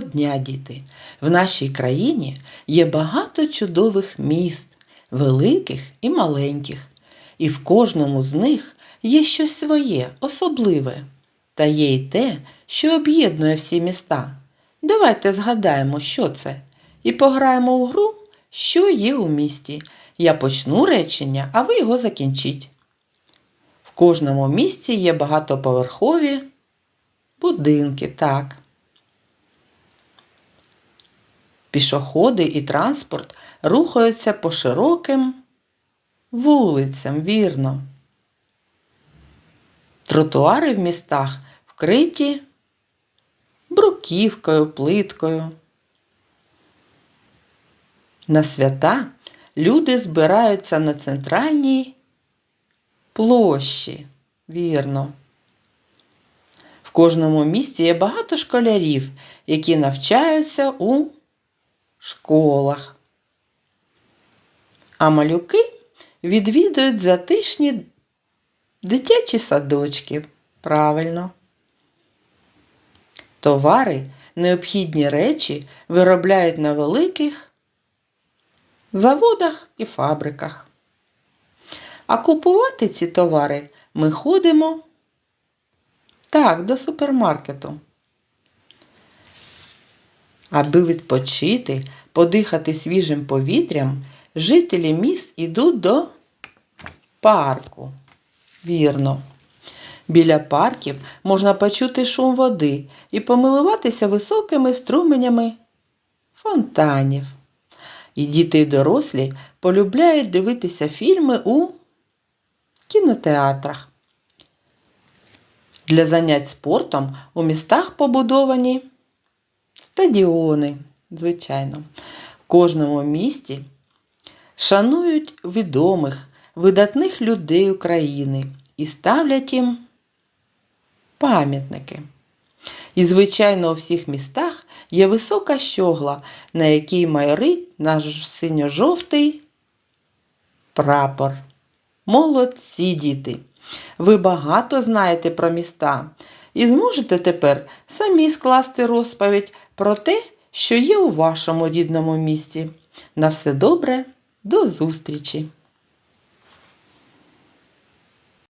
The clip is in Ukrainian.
дня, діти! В нашій країні є багато чудових міст, великих і маленьких, і в кожному з них є щось своє, особливе. Та є й те, що об'єднує всі міста. Давайте згадаємо, що це, і пограємо у гру, що є у місті. Я почну речення, а ви його закінчіть. В кожному місті є багатоповерхові будинки, так. Пішоходи і транспорт рухаються по широким вулицям, вірно. Тротуари в містах вкриті бруківкою, плиткою. На свята люди збираються на центральній площі, вірно. В кожному місті є багато школярів, які навчаються у школах. А малюки відвідують затишні дитячі садочки. Правильно. Товари, необхідні речі виробляють на великих заводах і фабриках. А купувати ці товари ми ходимо так, до супермаркету. Аби відпочити, подихати свіжим повітрям, жителі міст ідуть до парку. Вірно. Біля парків можна почути шум води і помилуватися високими струменями фонтанів. І діти і дорослі полюбляють дивитися фільми у кінотеатрах. Для занять спортом у містах побудовані стадіони, звичайно. В кожному місті шанують відомих, видатних людей України і ставлять їм пам'ятники. І, звичайно, у всіх містах є висока щогла, на якій майорить наш синьо-жовтий прапор. Молодці діти! Ви багато знаєте про міста і зможете тепер самі скласти розповідь про те, що є у вашому рідному місті. На все добре, до зустрічі!